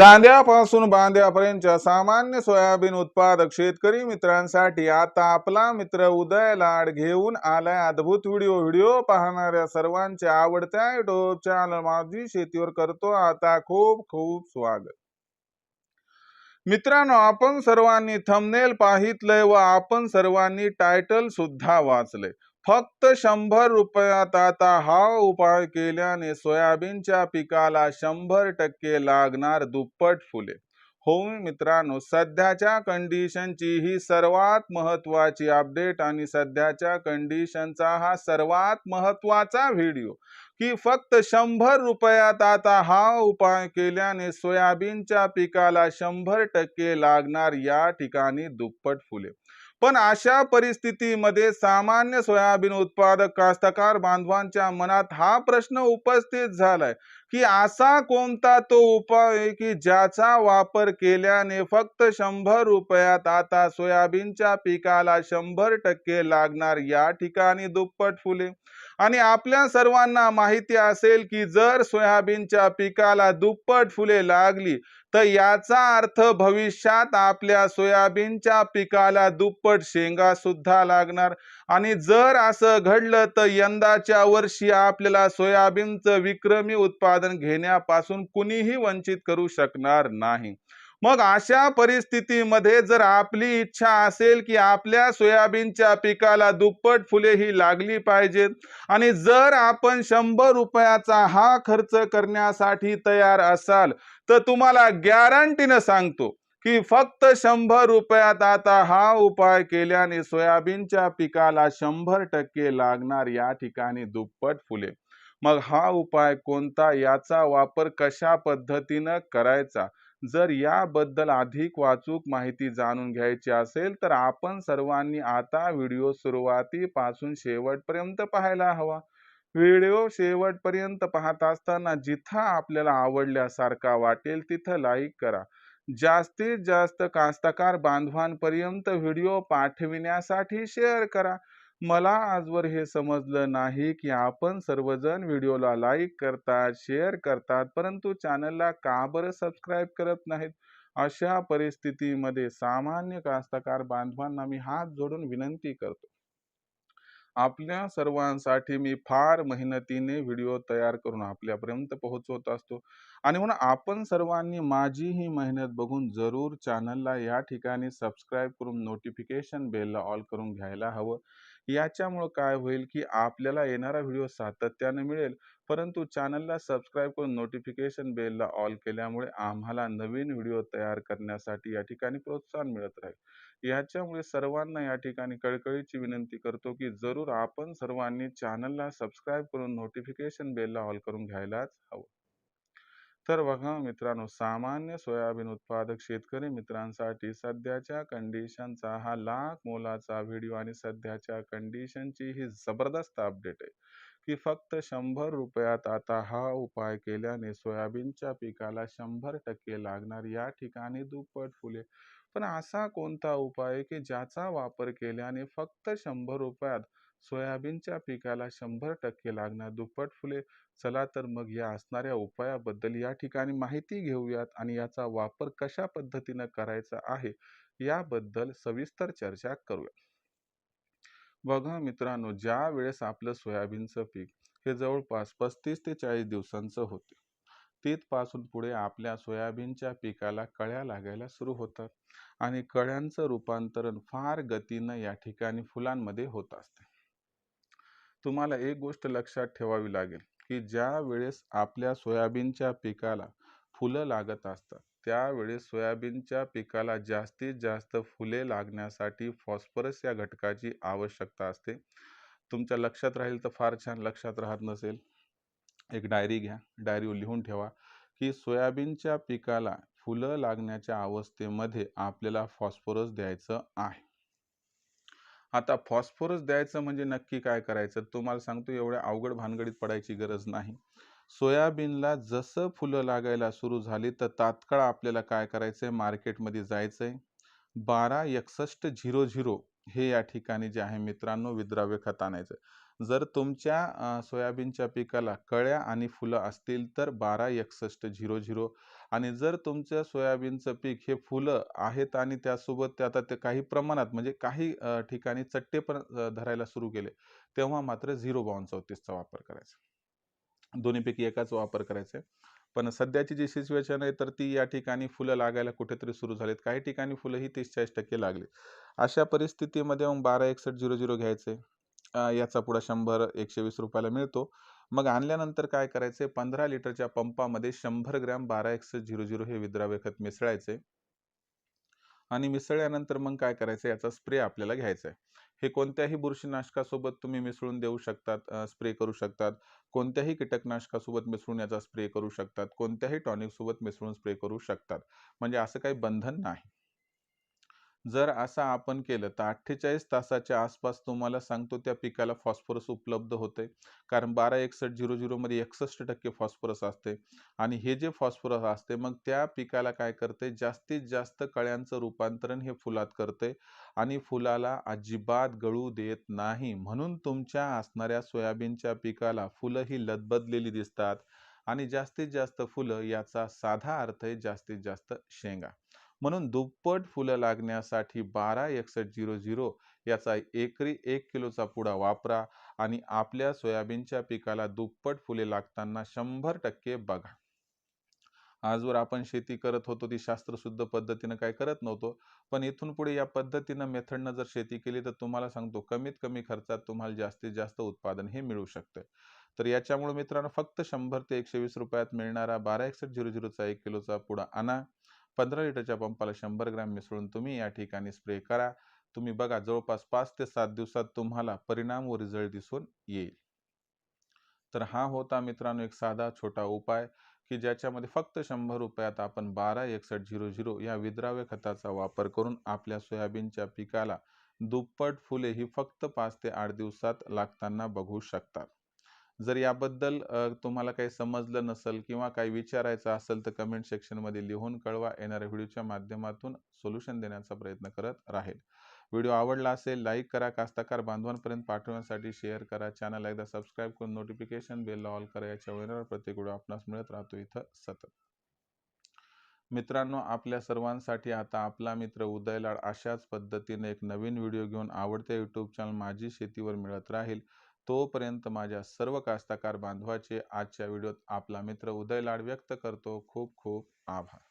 चांद्यापासून बांद्यापर्यंतच्या सामान्य सोयाबीन उत्पादक शेतकरी मित्रांसाठी आता आपला मित्र उदय लाड घेऊन आलाय अद्भुत व्हिडिओ. व्हिडिओ पाहणाऱ्या सर्वांच्या आवडत्या युट्यूब चॅनल माझी शेतीवर करतो आता खूप खूप स्वागत. मित्रांनो आपण सर्वांनी थंबनेल पाहितलंय व आपण सर्वांनी टायटल सुद्धा वाचलंय. फक्त शंभर रुपयात आता हा उपाय केल्याने सोयाबीनच्या पिकाला शंभर टक्के लागणार दुप्पट फुले. हो मित्रांनो सध्याच्या कंडिशनची ही सर्वात महत्वाची अपडेट आणि सध्याच्या कंडिशनचा हा सर्वात महत्त्वाचा व्हिडिओ की फक्त शंभर रुपयात आता हा उपाय केल्याने सोयाबीनच्या पिकाला शंभर टक्के लागणार या ठिकाणी दुप्पट फुले. पण अशा परिस्थितीमध्ये सामान्य सोयाबीन उत्पादक कास्तकार बांधवांच्या मनात हा प्रश्न उपस्थित झालाय की असा कोणता तो उपाय की ज्याचा वापर केल्याने फक्त शंभर रुपयात आता सोयाबीनच्या पिकाला शंभर टक्के लागणार या ठिकाणी दुप्पट फुले? आणि आपल्या सर्वांना माहिती असेल की जर सोयाबीनच्या पिकाला दुप्पट फुले लागली तर याचा अर्थ भविष्यात आपल्या सोयाबीनच्या पिकाला दुप्पट शेंगा सुद्धा लागणार. आणि जर असं घडलं तर यंदाच्या वर्षी आपल्याला सोयाबीनचं विक्रमी उत्पादन घेण्यापासून कुणीही वंचित करू शकणार नाही. मग अशा परिस्थितीमध्ये जर आपली इच्छा असेल की आपल्या सोयाबीनच्या पिकाला दुप्पट फुले ही लागली पाहिजेत आणि जर आपण शंभर रुपयाचा हा खर्च करण्यासाठी तयार असाल तर तुम्हाला गॅरंटीनं सांगतो की फक्त शंभर रुपयात आता हा उपाय केल्याने सोयाबीनच्या पिकाला शंभर टक्के लागणार या ठिकाणी दुप्पट फुले. मग हा उपाय कोणता? याचा वापर कशा पद्धतीनं करायचा? जर याबद्दल अधिक वाचूक माहिती जाणून घ्यायची असेल तर आपण सर्वांनी आता व्हिडिओ सुरुवातीपासून शेवटपर्यंत पाहायला हवा. व्हिडिओ शेवटपर्यंत पाहत असताना जिथं आपल्याला आवडल्यासारखा वाटेल तिथं लाईक करा. जास्तीत जास्त कास्तकार बांधवांपर्यंत व्हिडिओ पाठविण्यासाठी शेअर करा. मला आजवर हे समजलं नाही की आपण सर्वजण व्हिडिओला लाईक करतात शेअर करतात परंतु चॅनलला का बरं सबस्क्राईब करत नाहीत? अशा परिस्थितीमध्ये सामान्य कास्तकार बांधवांना मी हात जोडून विनंती करतो. आपल्या सर्वांसाठी मी फार मेहनतीने व्हिडिओ तयार करून आपल्यापर्यंत पोहोचवत असतो. आणि म्हणून आपण सर्वांनी माझी ही मेहनत बघून जरूर चॅनलला या ठिकाणी सबस्क्राईब करून नोटिफिकेशन बेलला ऑल करून घ्यायला हवं. याच्यामुळं काय होईल की आपल्याला येणारा व्हिडिओ सातत्याने मिळेल. परंतु चॅनलला सबस्क्राईब करून नोटिफिकेशन बेलला ऑल केल्यामुळे आम्हाला नवीन व्हिडिओ तयार करण्यासाठी या ठिकाणी प्रोत्साहन मिळत राहील. याच्यामुळे सर्वांना या ठिकाणी कळकळीची विनंती करतो की जरूर आपण सर्वांनी चॅनलला सबस्क्राईब करून नोटिफिकेशन बेलला ऑल करून घ्यायलाच हवं. तर बघा मित्रांनो सामान्य सोयाबीन उत्पादक शेतकरी मित्रांसाठी सध्याच्या कंडिशनचा हा लाख मोलाचा व्हिडिओ आणि सध्याच्या कंडिशनची ही जबरदस्त अपडेट आहे. की फक्त शंभर रुपयात आता हा उपाय केल्याने सोयाबीनच्या पिकाला शंभर टक्के लागणार या ठिकाणी दुप्पट फुले. पण असा कोणता उपाय की ज्याचा वापर केल्याने फक्त शंभर रुपयात सोयाबीनच्या पिकाला शंभर टक्के लागणार दुप्पट फुले चला तर मग या असणाऱ्या उपायाबद्दल या ठिकाणी माहिती घेऊयात आणि याचा वापर कशा पद्धतीनं करायचा आहे याबद्दल सविस्तर चर्चा करूया. बघा मित्रांनो ज्या वेळेस आपलं सोयाबीनचं पीक हे जवळपास पस्तीस ते चाळीस दिवसांचं होते तिथपासून पुढे आपल्या सोयाबीनच्या पिकाला कळ्या लागायला सुरू होतात आणि कळ्यांचं रूपांतरण फार गतीनं या ठिकाणी फुलांमध्ये होत असते. तुम्हाला एक गोष्ट लक्षात ठेवावी लागेल की ज्या वेळेस आपल्या सोयाबीनच्या पिकाला फुलं लागत असतात त्यावेळेस सोयाबीनच्या पिकाला जास्तीत जास्त फुले लागण्यासाठी फॉस्फरस या घटकाची आवश्यकता असते. तुमच्या लक्षात राहील तर फार छान लक्षात राहत नसेल. एक डायरी घ्या डायरी लिहून ठेवा की सोयाबीनच्या पिकाला फुलं लागण्याच्या अवस्थेमध्ये आपल्याला फॉस्फरस द्यायचं आहे. आता फॉस्फरस द्यायचं म्हणजे नक्की काय करायचं? तुम्हाला सांगतो एवढ्या अवघड भानगडीत पडायची गरज नाही. सोयाबीनला जसं फुलं लागायला सुरू झाली तर तात्काळ आपल्याला काय करायचं आहे मार्केटमध्ये जायचं आहे बारा एकसष्ट झिरो झिरो हे या ठिकाणी जे आहे मित्रांनो विद्राव्य खत आणायचं. जर तुमच्या सोयाबीनच्या पिकाला कळ्या आणि फुलं असतील तर बारा एकसष्ट झिरो झिरो आणि जर तुमच्या सोयाबीनचं पीक हे फुलं आहेत आणि त्यासोबत ते आता ते काही प्रमाणात म्हणजे काही ठिकाणी चट्टे पण धरायला सुरू केले तेव्हा मात्र झिरो बावन चौतीसचा वापर करायचा. दोन्हीपैकी एकाच वापर करायचा आहे. पण सध्याची जी सिच्युएशन आहे तर ती या ठिकाणी फुलं लागायला कुठेतरी सुरू झालीत. काही ठिकाणी फुलं ही तीस चाळीस टक्के लागली. अशा परिस्थितीमध्ये मग बारा एकसष्ट झिरो झिरो घ्यायचे. याचा पुढा शंभर एकशे वीस रुपयाला मिळतो. मग आणल्यानंतर काय करायचे? पंधरा लिटरच्या पंपामध्ये शंभर ग्रॅम बारा एक्स झिरो झिरो हे विद्राव्य खत मिसळायचे. आणि मिसळल्यानंतर मग काय करायचं? याचा स्प्रे आपल्याला घ्यायचा आहे. हे कोणत्याही बुरशीनाशकासोबत तुम्ही मिसळून देऊ शकतात स्प्रे करू शकतात. कोणत्याही कीटकनाशकासोबत मिसळून याचा स्प्रे करू शकतात. कोणत्याही टॉनिकसोबत मिसळून स्प्रे करू शकतात. म्हणजे असं काही बंधन नाही. जर असं आपण केलं तर अठ्ठेचाळीस तासाच्या आसपास तुम्हाला सांगतो त्या पिकाला फॉस्फरस उपलब्ध होते कारण बारा एकसष्ट झिरो झिरोमध्ये एकसष्ट टक्के फॉस्फरस असते. आणि हे जे फॉस्फरस असते मग त्या पिकाला काय करते? जास्तीत जास्त कळ्यांचं रूपांतरण हे फुलात करते आणि फुलाला अजिबात गळू देत नाही. म्हणून तुमच्या असणाऱ्या सोयाबीनच्या पिकाला फुलं ही लदबदलेली दिसतात. आणि जास्तीत जास्त फुलं याचा साधा अर्थ आहे जास्तीत जास्त शेंगा. म्हणून दुप्पट फुलं लागण्यासाठी बारा एकसष्ट झिरो झिरो याचा एकरी एक किलोचा पुडा वापरा आणि आपल्या सोयाबीनच्या पिकाला दुप्पट फुले लागताना शंभर टक्के बघा. आजवर आपण शेती करत होतो ती शास्त्रशुद्ध पद्धतीनं काय करत नव्हतो पण इथून पुढे या पद्धतीनं मेथडनं जर शेती केली तर तुम्हाला सांगतो कमीत कमी खर्चात तुम्हाला जास्तीत जास्त उत्पादन हे मिळू शकतं. तर याच्यामुळे मित्रांनो फक्त शंभर ते एकशे वीस रुपयात मिळणारा बारा एकसष्ट झिरो झिरोचा एक किलोचा पुडा आणा. पंधरा लिटरच्या पंपाला शंभर ग्रॅम मिसळून तुम्ही या ठिकाणी स्प्रे करा. तुम्ही बघा जवळपास पाच ते सात दिवसात तुम्हाला परिणाम व रिझल्ट दिसून येईल. तर हा होता मित्रांनो एक साधा छोटा उपाय की ज्याच्यामध्ये फक्त शंभर रुपयात आपण बारा एकसष्ट झिरो झिरो या विद्राव्य खताचा वापर करून आपल्या सोयाबीनच्या पिकाला दुप्पट फुले ही फक्त पाच ते आठ दिवसात लागताना बघू शकतात जर याबद्दल तुम्हाला काही समजलं नसेल किंवा काही विचारायचं असेल तर कमेंट सेक्शनमध्ये लिहून कळवा. येणाऱ्या व्हिडिओच्या माध्यमातून सोल्युशन देण्याचा प्रयत्न करत राहील. व्हिडिओ आवडला असेल लाईक करा. कास्ताकार बांधवांपर्यंत पाठवण्यासाठी शेअर करा. चॅनल एकदा सबस्क्राईब करून नोटिफिकेशन बेल ऑल करा. याच्या वेळेवर प्रत्येक व्हिडिओ आपणास मिळत राहतो इथं सतत. मित्रांनो आपल्या सर्वांसाठी आता आपला मित्र उदयलाड अशाच पद्धतीने एक नवीन व्हिडिओ घेऊन आवडत्या यूट्यूब चॅनल माझी शेतीवर मिळत राहील. तोपर्यंत माझ्या सर्व कास्ताकार बांधवाचे आजच्या व्हिडिओत आपला मित्र उदय लाड व्यक्त करतो. खूप खूप आभार.